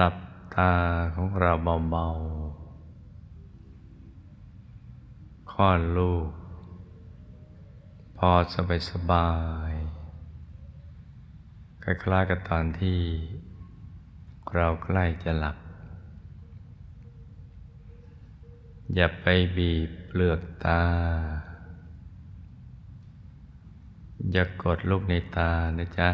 หลับตาของเราเบาๆคลอดลูก พอสบายสบายคล้ายๆกับตอนที่เราใกล้จะหลับ อย่าไปบีบเปลือกตา อย่ากดลูกในตานะจ๊ะ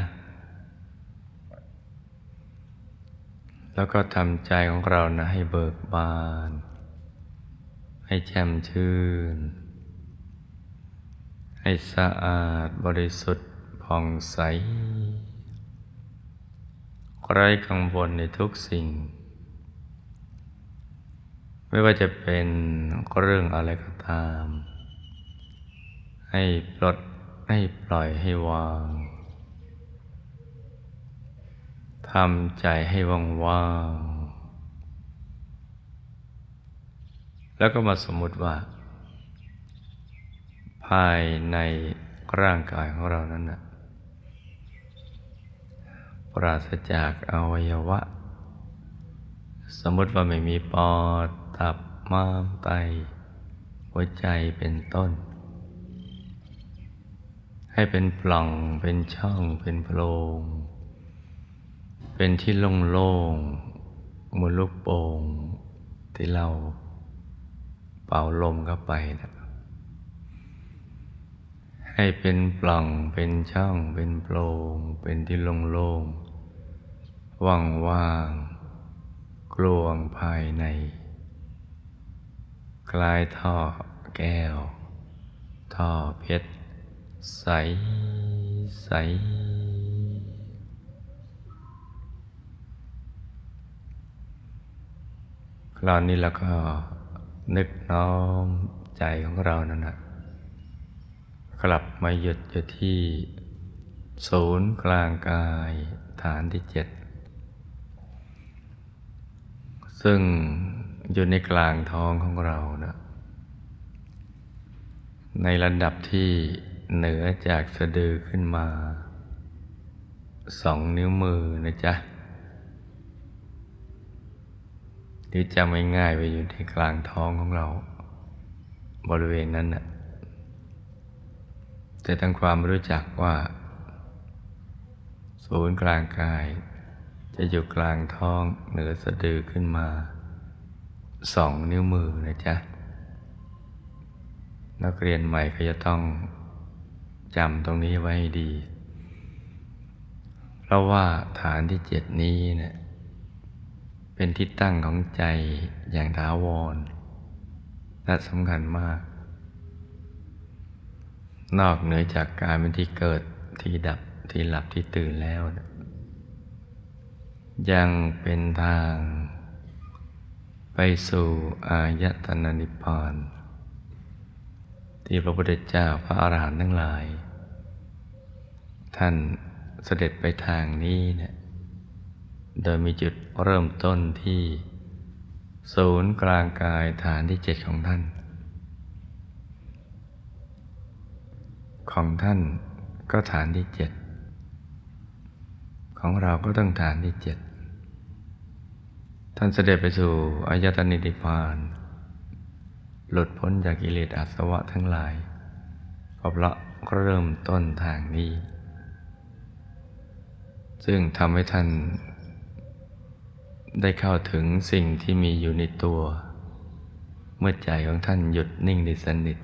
แล้วก็ทำใจของเรานะให้เบิกบาน ให้แจ่มชื่น ให้สะอาดบริสุทธิ์ผ่องใสไร้กังวลในทุกสิ่ง ไม่ว่าจะเป็นเรื่องอะไรก็ตาม ให้ปลดให้ปล่อยให้วาง ทำใจให้ว่างๆ แล้วก็มาสมมติว่า ภายในร่างกายของเรานั้นนะปราศจากอวัยวะ สมมติว่าไม่มีปอดตับม้ามไต หัวใจเป็นต้น ให้เป็นปล่องเป็นช่องเป็นโพรง เป็นที่โล่งๆมือลูกโป่งที่เราเป่าลมเข้าไปนะให้เป็นปล่องเป็นช่องเป็นโปร่งเป็นที่โล่งๆว่างๆกลวงภายใน คลายท่อแก้ว ท่อเพชร ใสใสค ราวนี้เราก็นึกน้อมใจของเรานั่นนะกลับมาหยุดอยู่ที่ศูนย์กลางกายฐานที่เจ็ดซึ่งอยู่ในกลางท้องของเรานะในระดับที่เหนือจากสะดือขึ้นมาสองนิ้วมือนะจ๊ะ หรือจำง่ายๆไปอยู่ที่กลางท้องของเรา บริเวณนั้นนะแต่ทั้งความรู้จักว่า ศูนย์กลางกาย จะอยู่กลางท้องเหนือสะดือขึ้นมาสองนิ้วมือนะจ๊ะ นักเรียนใหม่ก็จะต้องจำตรงนี้ไว้ให้ดี เพราะว่าฐานที่เจ็ดนี้เนะี่ย เป็นที่ตั้งของใจอย่างถาวรและสำคัญมาก นอกเหนือจากการเป็นที่เกิดที่ดับที่หลับที่ตื่นแล้ว ยังเป็นทาง ไปสู่อายตนะนิพพาน ที่พระพุทธเจ้าพระอาหารหันต์ทั้งหลาย ท่านเสด็จไปทางนี้เนี่ย โดยมีจุดเริ่มต้นที่ ศูนย์กลางกายฐานที่เจ็ดของท่าน ของท่านก็ฐานที่เจ็ดของเราก็ต้องฐานที่เจ็ดท่านเสด็จไปสู่อายตนิพพาน หลุดพ้นจากกิเลสอาสวะทั้งหลายก็เพราะเริ่มต้นทางนี้ ซึ่งทำให้ท่าน ได้เข้าถึงสิ่งที่มีอยู่ในตัว เมื่อใจของท่านหยุดนิ่งในสนิท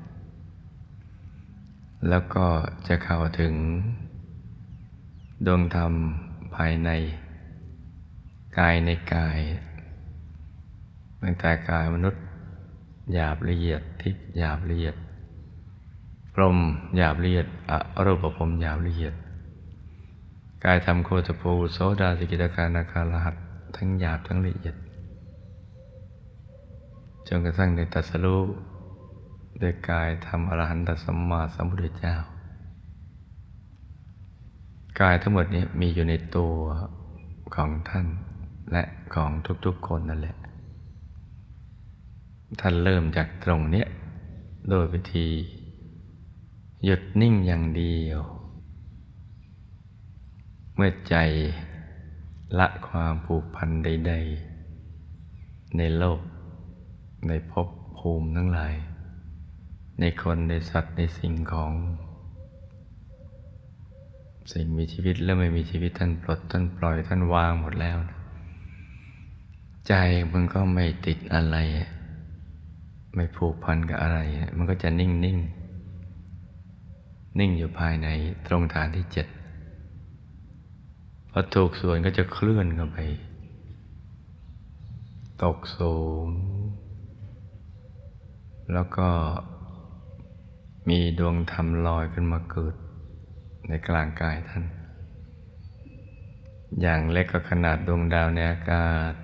แล้วก็จะเข้าถึง ดวงธรรมภายใน กายในกายตั้งแต่กายมนุษย์หยาบละเอียดทิพย์หยาบละเอียดพรมหยาบละเอียดอรูปภพหยาบละเอียด กายธรรมโคตภูโสดาสกิตาการนาคาลหัส ทั้งหยาบทั้งละเอียด จนกระทั่งในตัสรู้ด้วยกายธรรมอรหันตสัมมาสัมพุทธเจ้า กายทั้งหมดนี้มีอยู่ในตัวของท่านและของทุกๆคนนั่นแหละ ท่านเริ่มจากตรงเนี้ยโดยวิธี หยุดนิ่งอย่างเดียว เมื่อใจ ละความผูกพันใด ๆ ในโลก ในภพภูมิทั้งหลาย ในคนในสัตว์ในสิ่งของ สิ่งมีชีวิตและไม่มีชีวิตท่านปลดท่านปล่อยท่านวางหมดแล้วนะใจมันก็ไม่ติดอะไร ไม่ผูกพันกับอะไร มันก็จะนิ่งนิ่งนิ่งอยู่ภายในตรงฐานที่เจ็ด พอถูกส่วนก็จะเคลื่อนเข้าไป ตกสูง แล้วก็มีดวงธรรมลอยขึ้นมาเกิด ในกลางกายท่าน อย่างเล็กก็ขนาดดวงดาวในอากาศ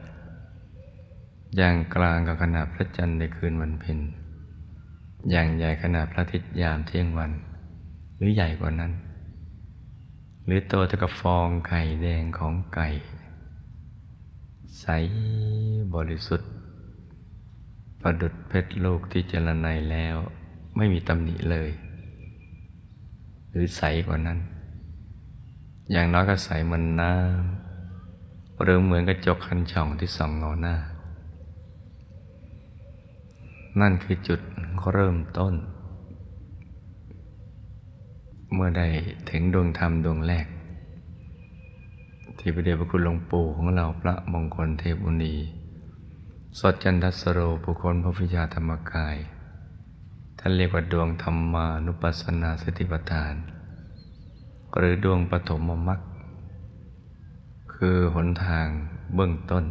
อย่างกลางก็ขนาดพระจันทร์ในคืนวันเพ็ญอย่างใหญ่ขนาดพระอาทิตย์ยามเที่ยงวัน หรือใหญ่กว่านั้น หรือโตเท่ากับฟองไข่แดงของไก่ ใสบริสุทธิ์ ประดุดเพชรลูกที่เจรไนแล้วไม่มีตำหนิเลย หรือใสกว่านั้น อย่างน้อยก็ใสเหมือนน้ำหรือเหมือนกระจกคันช่องที่ส่องเงาหน้า นั่นคือจุดเริ่มต้น เมื่อได้ถึงดวงธรรมดวงแรก ที่พระเดชพระคุณหลวงปู่ของเราพระมงคลเทพบุณีสดจันทสโรบุคคลพระพิชาธรรมกาย ท่านเรียกว่าดวงธรรมานุปัสสนาสติปัฏฐาน หรือดวงปฐมมรรคคือหนทางเบื้องต้น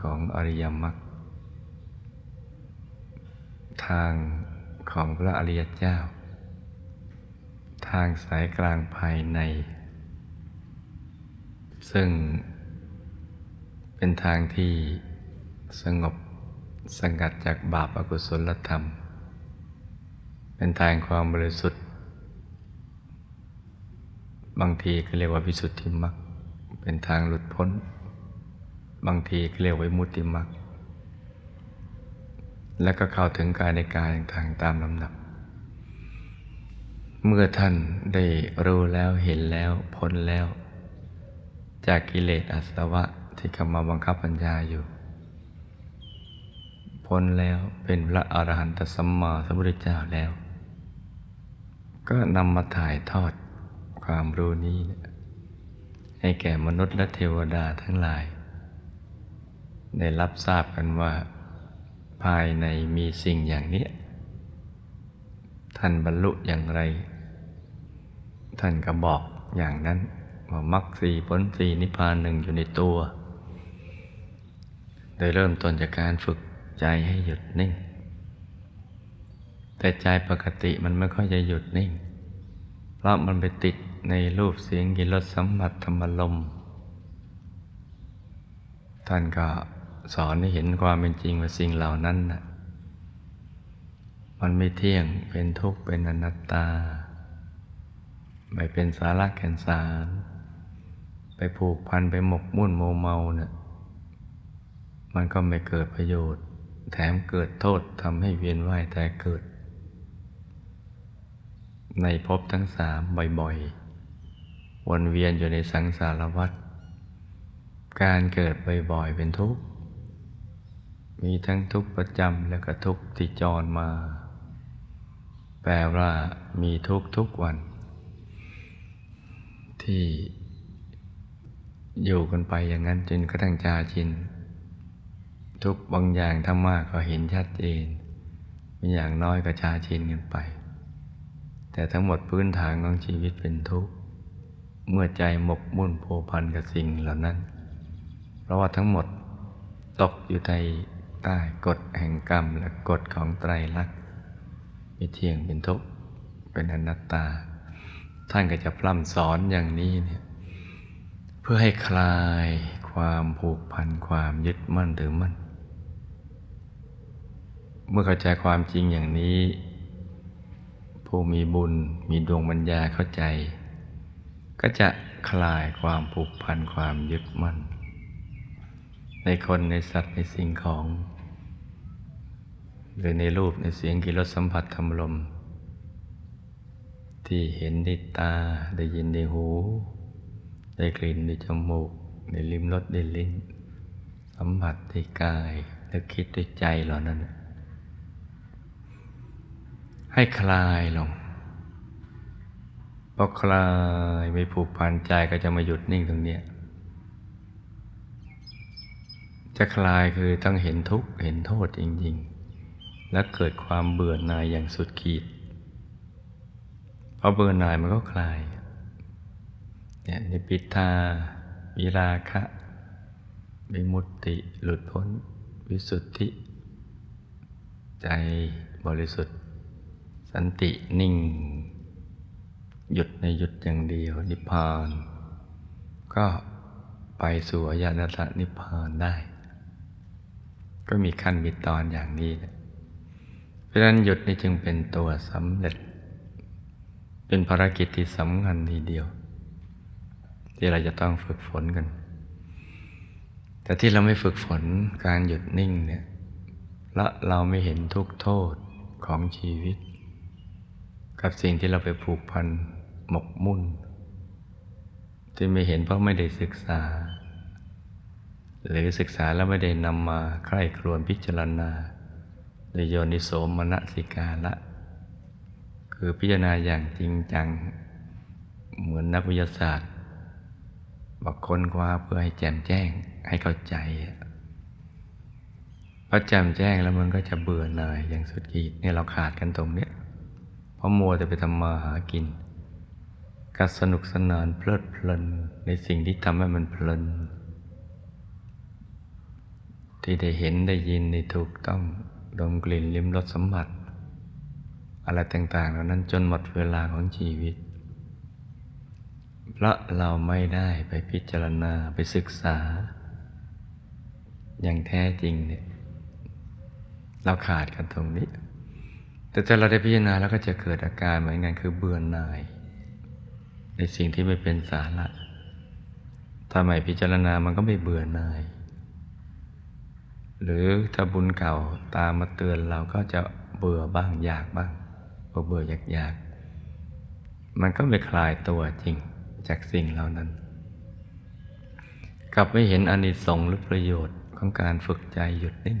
ของอริยมรรคทางของพระอริยเจ้า ทางสายกลางภายใน ซึ่งเป็นทางที่สงบสงัดจากบาปอากุศลธรรม เป็นทางความบริสุทธิ์ บางทีก็เรียกว่าวิสุทธิมรรคเป็นทางหลุดพ้น บางทีก็เรียกว่ามุติมรรคแล้วก็เข้าถึงกายในกายต่างๆตามลำดับ เมื่อท่านได้รู้แล้วเห็นแล้วพ้นแล้ว จากกิเลสอาสวะที่เข้ามาบังคับปัญญาอยู่ พ้นแล้วเป็นพระอรหันตสัมมาสัมพุทธเจ้าแล้ว ก็นำมาถ่ายทอดความรู้นี้ ให้แก่มนุษย์และเทวดาทั้งหลาย ได้รับทราบกันว่า ภายในมีสิ่งอย่างนี้ท่านบรรลุอย่างไร ท่านก็บอกอย่างนั้นว่ามรรคสี่ผลสี่นิพพานหนึ่งอยู่ในตัว โดยเริ่มต้นจากการฝึกใจให้หยุดนิ่ง แต่ใจปกติมันไม่ค่อยจะหยุดนิ่ง เพราะมันไปติดในรูปเสียงกลิ่นรสสัมผัสธรรมลม ท่านก็สอนให้เห็นความเป็นจริงว่าสิ่งเหล่านั้นน่ะมันไม่เที่ยงเป็นทุกข์เป็นอนัตตา ไม่เป็นสาระแก่นสาร ไปผูกพันไปหมกมุ่นโมเมาเนี่ยมันก็ไม่เกิดประโยชน์ แถมเกิดโทษทำให้เวียนว่ายแต่เกิด ในภพทั้งสามบ่อยๆ วนเวียนอยู่ในสังสารวัฏการเกิดบ่อยๆเป็นทุกข์ มีทั้งทุกข์ประจำและก็ทุกข์ที่จรมา แปลว่ามีทุกข์ทุกวัน ที่อยู่กันไปอย่างนั้นจนกระทั่งจาชิน ทุกบางอย่างถ้ามากก็เห็นชัดเจนมีอย่างน้อยก็ชาชินกันไป แต่ทั้งหมดพื้นฐานของชีวิตเป็นทุกข์ เมื่อใจหมกมุ่นโผพันกับสิ่งเหล่านั้น เพราะว่าทั้งหมดตกอยู่ในใต้กฎแห่งกรรมและกฎของไตรลักษณ์ไม่เที่ยงเป็นทุกข์เป็นอนัตตา ท่านก็จะพร่ำสอนอย่างนี้เนี่ยเพื่อให้คลายความผูกพันความยึดมั่นถือมั่น เมื่อเข้าใจความจริงอย่างนี้ ผู้มีบุญมีดวงปัญญาเข้าใจ ก็จะคลายความผูกพันความยึดมั่น ในคนในสัตว์ในสิ่งของ หรือในรูปในเสียงกิรสสัมผัสธรรมลม ที่เห็นด้วยตาได้ยินด้วยหู ได้กลิ่นด้วยจมูกได้ลิ้มรสได้ลิ้น สัมผัสด้วยกายและคิดด้วยใจเหล่านั้น ให้คลายลงพอคลายไม่ผูกพันใจก็จะมาหยุดนิ่งตรงเนี้ยจะคลายคือต้องเห็นทุกข์เห็นโทษจริง ๆ และเกิดความเบื่อหน่ายอย่างสุดขีด พอเบื่อหน่ายมันก็คลายเนี่ยนิพิทาวิราคะ วิมุตติ หลุดพ้น วิสุทธิ ใจบริสุทธิ์ สันตินิ่ง หยุดในหยุดอย่างเดียว นิพพาน ก็ไปสู่อายตนะนิพพานได้ ก็มีขั้นมีตอนอย่างนี้ เพราะฉะนั้นหยุดนี่จึงเป็นตัวสำเร็จ เป็นภารกิจที่สำคัญทีเดียว ที่เราจะต้องฝึกฝนกัน แต่ที่เราไม่ฝึกฝนการหยุดนิ่งเนี่ยและเราไม่เห็นทุกโทษของชีวิต กับสิ่งที่เราไปผูกพันหมกมุ่น ที่ไม่เห็นเพราะไม่ได้ศึกษา หรือศึกษาแล้วไม่ได้นำมาใคร่ครวญพิจารณาโดยโยนิโสมนสิกาละ คือพิจารณาอย่างจริงจัง เหมือนนักวิทยาศาสตร์บอกค้นคว้าเพื่อให้แจ่มแจ้งให้เข้าใจพอแจ่มแจ้งแล้วมันก็จะเบื่อหน่ายอย่างสุดขีดเนี่ยเราขาดกันตรงเนี้ยเพราะมัวจะไปทำมาหากินก็สนุกสนานเพลิดเพลินในสิ่งที่ทำให้มันเพลิน ที่ได้เห็นได้ยินได้ถูกต้องดมกลิ่นลิ้มรสสัมผัส อะไรต่างๆเหล่านั้นจนหมดเวลาของชีวิต เพราะเราไม่ได้ไปพิจารณาไปศึกษา อย่างแท้จริงเนี่ยเราขาดกันตรงนี้ แต่ถ้าเราได้พิจารณาแล้วก็จะเกิดอาการเหมือนกันคือเบื่อหน่าย ในสิ่งที่ไม่เป็นสาระถ้าไม่พิจารณามันก็ไม่เบื่อหน่าย หรือถ้าบุญเก่าตามมาเตือนเราก็จะเบื่อบ้างอยากบ้าง เบื่ออยากอยากมันก็ไม่คลายตัวจริงจากสิ่งเหล่านั้น กลับไม่เห็นอานิสงส์หรือประโยชน์ของการฝึกใจหยุดนิ่ง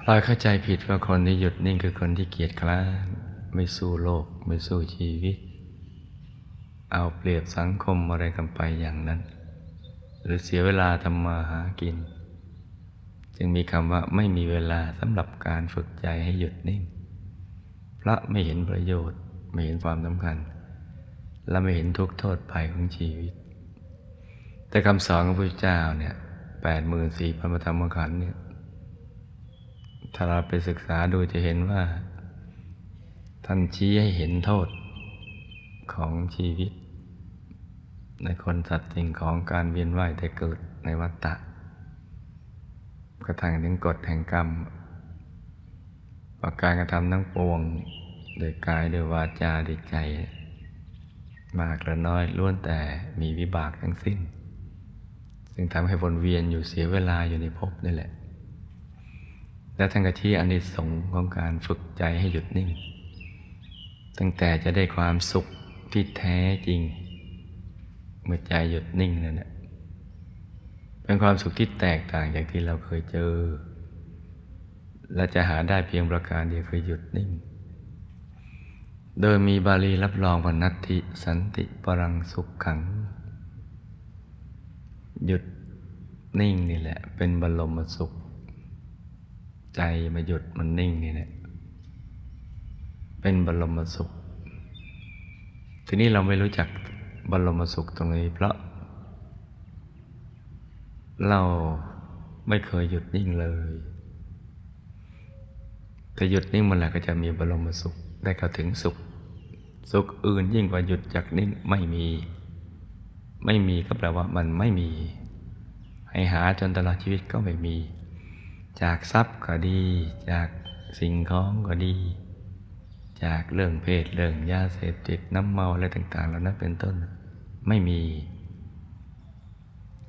พลอยเข้าใจผิดว่าคนที่หยุดนิ่งคือคนที่เกียจคร้านไม่สู้โลก ไม่สู้ชีวิต เอาเปรียบสังคมอะไรกันไปอย่างนั้น หรือเสียเวลาทำมาหากิน จึงมีคำว่าไม่มีเวลาสำหรับการฝึกใจให้หยุดนิ่ง พระไม่เห็นประโยชน์ ไม่เห็นความสำคัญ และไม่เห็นทุกโทษภัยของชีวิต แต่คำสอนของพระเจ้าเนี่ยแปดหมื่นสี่พันธรรมขันธ์เนี่ยถ้าเราไปศึกษาดูจะเห็นว่า ท่านชี้ให้เห็นโทษของชีวิต ในคนสัตว์สิ่งของการเวียนว่ายแต่เกิดในวัฏฏะกระทั่งถึงกฎแห่งกรรม ประการกระทำทั้งปวงโดยกายโดยวาจาโดยใจ มากหรือน้อยล้วนแต่มีวิบากทั้งสิ้น ซึ่งทำให้วนเวียนอยู่เสียเวลาอยู่ในภพนี่แหละ และทั้งกะที่อานิสงส์ของการฝึกใจให้หยุดนิ่ง ตั้งแต่จะได้ความสุขที่แท้จริง เมื่อใจหยุดนิ่งนั่นแหละเป็นความสุขที่แตกต่างจากที่เราเคยเจอ และจะหาได้เพียงประการเดียวคือหยุดนิ่ง โดยมีบาลีรับรองว่านัตติสันติปรังสุขขัง หยุดนิ่งนี่แหละ เป็นบรมสุข ใจมาหยุดมันนิ่งนี่แหละเป็นบรมสุข ทีนี้เราไม่รู้จักบรมสุขตรงนี้ เพราะ เราไม่เคยหยุดนิ่งเลย แต่หยุดนิ่งมันแหละก็จะมีบรมสุขได้เข้าถึงสุข สุขอื่นยิ่งกว่าหยุดจากนิ่งไม่มี ไม่มีก็แปลว่ามันไม่มี ให้หาจนตลอดชีวิตก็ไม่มี จากทรัพย์ก็ดี จากสิ่งของก็ดี จากเรื่องเพศเรื่องยาเสพติดน้ำเมาอะไรต่างๆเหล่านั้นเป็นต้นไม่มี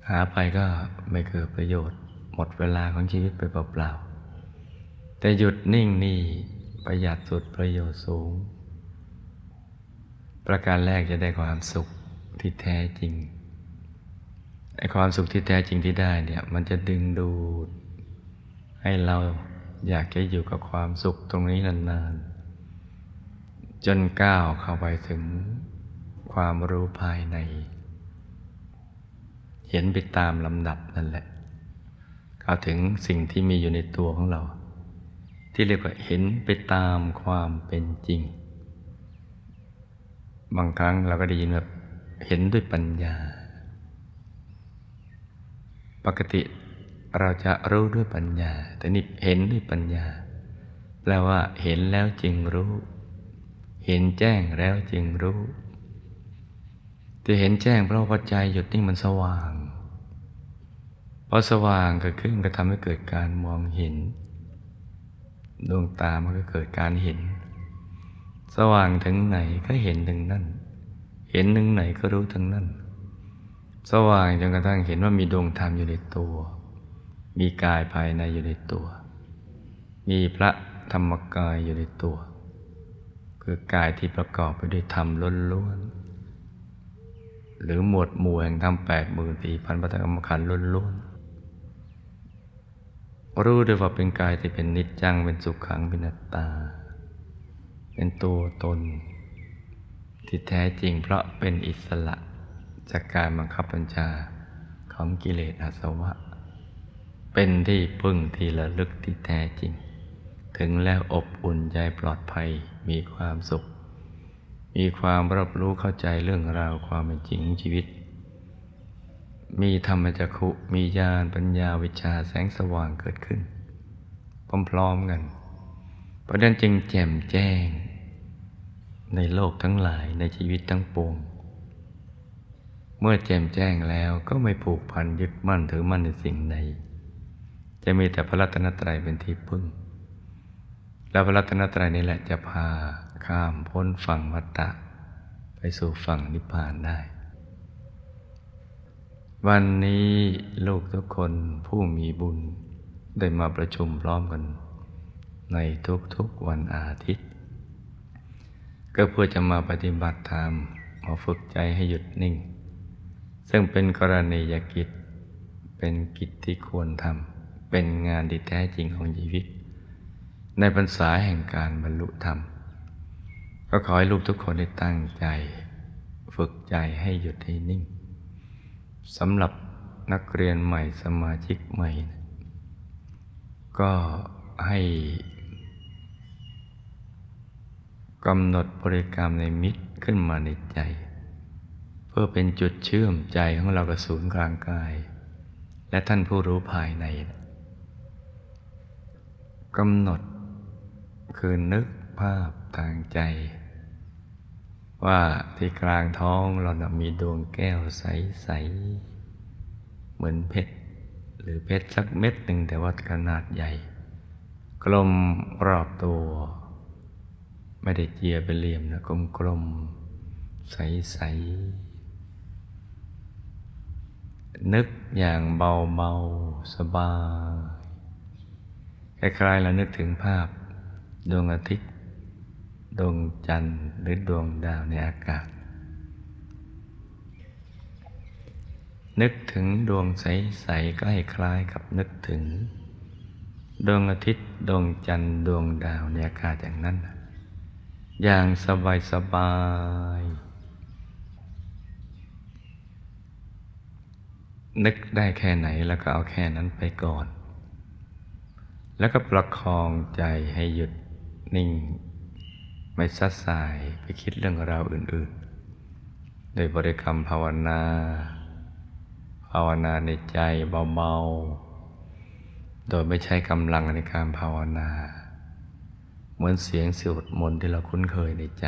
หาไปก็ไม่เกิดประโยชน์ หมดเวลาของชีวิตไปเปล่าๆ แต่หยุดนิ่งนี่ประหยัดสุดประโยชน์สูง ประการแรกจะได้ความสุขที่แท้จริงไอ้ความสุขที่แท้จริงที่ได้เนี่ยมันจะดึงดูด ให้เราอยากจะอยู่กับความสุขตรงนี้นานๆ จนก้าวเข้าไปถึงความรู้ภายใน เห็นไปตามลำดับนั่นแหละเข้าถึงสิ่งที่มีอยู่ในตัวของเรา ที่เรียกว่าเห็นไปตามความเป็นจริง บางครั้งเราก็ได้ยินแบบเห็นด้วยปัญญา ปกติเราจะรู้ด้วยปัญญา แต่นี่เห็นด้วยปัญญา แปลว่าเห็นแล้วจึงรู้ เห็นแจ้งแล้วจึงรู้จะเห็นแจ้งเพราะว่าใจหยุดนิ่งมันสว่างพอสว่างเกิดขึ้นก็ทำให้เกิดการมองเห็น ดวงตามันก็เกิดการเห็น สว่างถึงไหนก็เห็นถึงนั่น เห็นถึงไหนก็รู้ถึงนั่น สว่างจนกระทั่งเห็นว่ามีดวงธรรมอยู่ในตัว มีกายภายในอยู่ในตัว มีพระธรรมกายอยู่ในตัว คือกายที่ประกอบไปด้วยธรรมล้วนๆหรือหมวดหมู่แห่งธรรมแปดหมื่นสี่พันประธรรมขันธ์ล้วนๆ รู้ด้วยว่าเป็นกายที่เป็นนิจจังเป็นสุขขังเป็นอัตตา เป็นตัวตน ที่แท้จริงเพราะเป็นอิสระจากการบังคับบัญชาของกิเลสอาสวะ เป็นที่พึ่งที่ระลึกที่แท้จริง ถึงแล้วอบอุ่นใจปลอดภัยมีความสุข มีความรับรู้เข้าใจเรื่องราวความเป็นจริงของชีวิต มีธรรมจักขุมีญาณปัญญาวิชาแสงสว่างเกิดขึ้น พร้อมๆกันเพราะนั้นจึงแจ่มแจ้ง ในโลกทั้งหลายในชีวิตทั้งปวง เมื่อแจ่มแจ้งแล้วก็ไม่ผูกพันยึดมั่นถือมั่นในสิ่งใดจะมีแต่พระรัตนตรัยเป็นที่พึ่ง แล้วพระรัตนตรัยนี่แหละจะพาข้ามพ้นฝั่งวัฏฏะไปสู่ฝั่งนิพพานได้ วันนี้ลูกทุกคนผู้มีบุญได้มาประชุมพร้อมกัน ในทุกๆวันอาทิตย์ ก็เพื่อจะมาปฏิบัติธรรมมาฝึกใจให้หยุดนิ่ง ซึ่งเป็นกรณียกิจ เป็นกิจที่ควรทำเป็นงานที่แท้จริงของชีวิต ในพรรษาแห่งการบรรลุธรรม ก็ขอให้ลูกทุกคนได้ตั้งใจ ฝึกใจให้หยุดให้นิ่ง สำหรับนักเรียนใหม่สมาชิกใหม่ ก็ให้กำหนดบริกรรมในมิตรขึ้นมาในใจ เพื่อเป็นจุดเชื่อมใจของเรากับศูนย์กลางกาย และท่านผู้รู้ภายในกำหนดคือนึกภาพทางใจ ว่าที่กลางท้องเรานะมีดวงแก้วใส ๆ เหมือนเพชร หรือเพชรสักเม็ดหนึ่งแต่ว่าขนาดใหญ่ กลมรอบตัว ไม่ได้เจียเป็นเหลี่ยมนะกลมๆ ใส ๆ นึกอย่างเบา ๆ สบาย คล้ายๆเรานึกถึงภาพดวงอาทิตย์ ดวงจันทร์หรือดวงดาวในอากาศ นึกถึงดวงใส ๆ ก็ให้คล้ายกับนึกถึง ดวงอาทิตย์ดวงจันทร์ดวงดาวในอากาศอย่างนั้น อย่างสบายสบายนึกได้แค่ไหนแล้วก็เอาแค่นั้นไปก่อน แล้วก็ประคองใจให้หยุดนิ่ง ไม่ซัดสายไปคิดเรื่องราวอื่น ๆ โดยบริกรรมภาวนา ภาวนาในใจเบา ๆ โดยไม่ใช้กำลังในการภาวนา เหมือนเสียงสวดมนต์ที่เราคุ้นเคยในใจ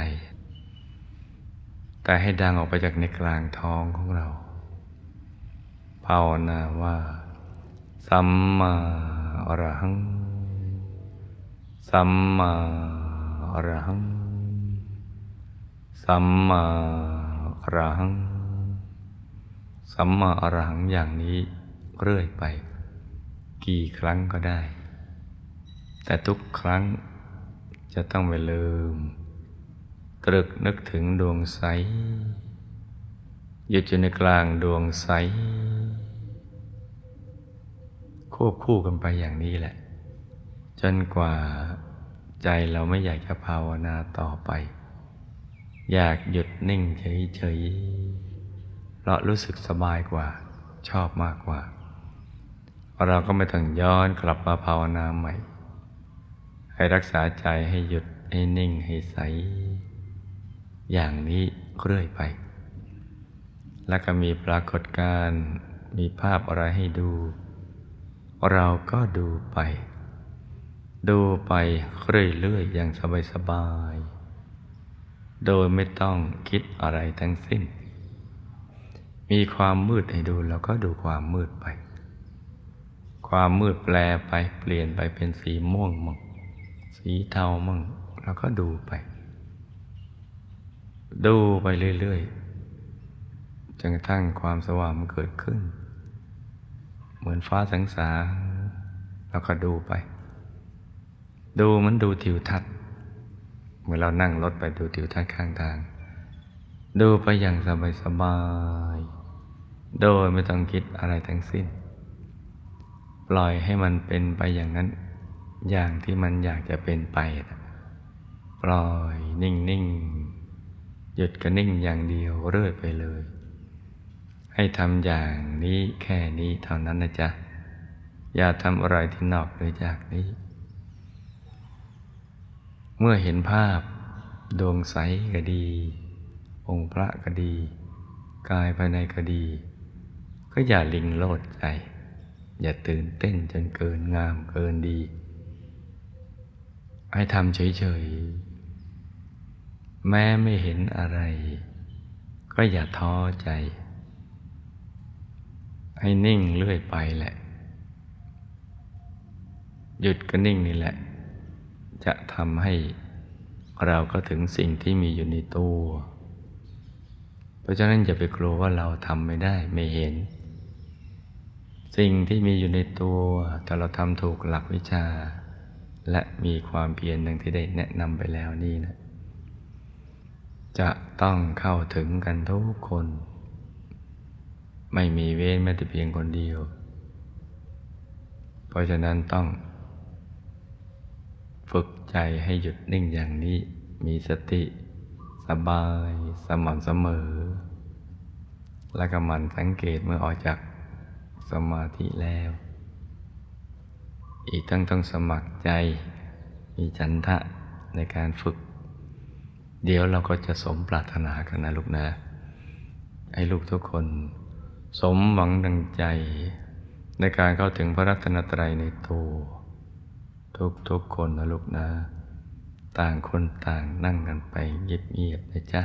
แต่ให้ดังออกไปจากในกลางท้องของเรา ภาวนาว่า สัมมาอรหัง สัมมาอรหัง สัมมาอรหัง สัมมาอรหังอย่างนี้เรื่อยไป กี่ครั้งก็ได้ แต่ทุกครั้งจะต้องไม่ลืม ตรึกนึกถึงดวงใสหยุดอยู่ในกลางดวงใส ควบคู่กันไปอย่างนี้แหละ จนกว่าใจเราไม่อยากจะภาวนาต่อไป อยากหยุดนิ่งเฉยๆเพราะรู้สึกสบายกว่า ชอบมากกว่า เราก็ไม่ต้องย้อนกลับมาภาวนาใหม่ ให้รักษาใจให้หยุดให้นิ่งให้ใส อย่างนี้เรื่อยไป แล้วก็มีปรากฏการณ์มีภาพอะไรให้ดู เราก็ดูไป ดูไปเรื่อยๆอย่างสบายๆ โดยไม่ต้องคิดอะไรทั้งสิ้น มีความมืดให้ดูเราก็ดูความมืดไป ความมืดแปลไปเปลี่ยนไปเป็นสีม่วงมั่งสีเทามั่งเราก็ดูไป ดูไปเรื่อยๆจนกระทั่งความสว่างมันเกิดขึ้น เหมือนฟ้าแสงสางแล้วก็ดูไป ดูมันดูทิวทัศน์ มื่อเรานั่งรถไปดูทิวทัศน์ข้างทาง ดูไปอย่างสบายๆโดยไม่ต้องคิดอะไรทั้งสิ้น ปล่อยให้มันเป็นไปอย่างนั้น อย่างที่มันอยากจะเป็นไป ปล่อยนิ่งๆหยุดก็นิ่งอย่างเดียวเรื่อยไปเลย ให้ทำอย่างนี้แค่นี้เท่านั้นนะจ๊ะ อย่าทำอะไรที่นอกเหนือจากนี้ เมื่อเห็นภาพ ดวงใสก็ดี องค์พระก็ดี กายภายในก็ดี ก็อย่าลิงโลดใจ อย่าตื่นเต้นจนเกินงามเกินดี ให้ทำเฉยๆ แม้ไม่เห็นอะไร ก็อย่าท้อใจ ให้นิ่งเรื่อยไปแหละ หยุดก็นิ่งนี่แหละ จะทำให้เราก็ถึงสิ่งที่มีอยู่ในตัว เพราะฉะนั้นอย่าไปกลัวว่าเราทำไม่ได้ไม่เห็น สิ่งที่มีอยู่ในตัวถ้าเราทำถูกหลักวิชา และมีความเพียรดังที่ได้แนะนำไปแล้วนี่นะ จะต้องเข้าถึงกันทุกคน ไม่มีเว้นแม้แต่เพียงคนเดียว เพราะฉะนั้นต้อง ฝึกใจให้หยุดนิ่งอย่างนี้ มีสติ สบายสม่ำเสมอ และก็มันสังเกตเมื่อออกจากสมาธิแล้ว อีกทั้งต้องสมัครใจ มีฉันทะในการฝึก เดี๋ยวเราก็จะสมปรารถนากันนะลูกนะให้ลูกทุกคน สมหวังดังใจ ในการเข้าถึงพระรัตนตรัยในตัว ทุกทุกๆคนนะลูกนะ ต่างคนต่างนั่งกันไปเงียบๆนะจ๊ะ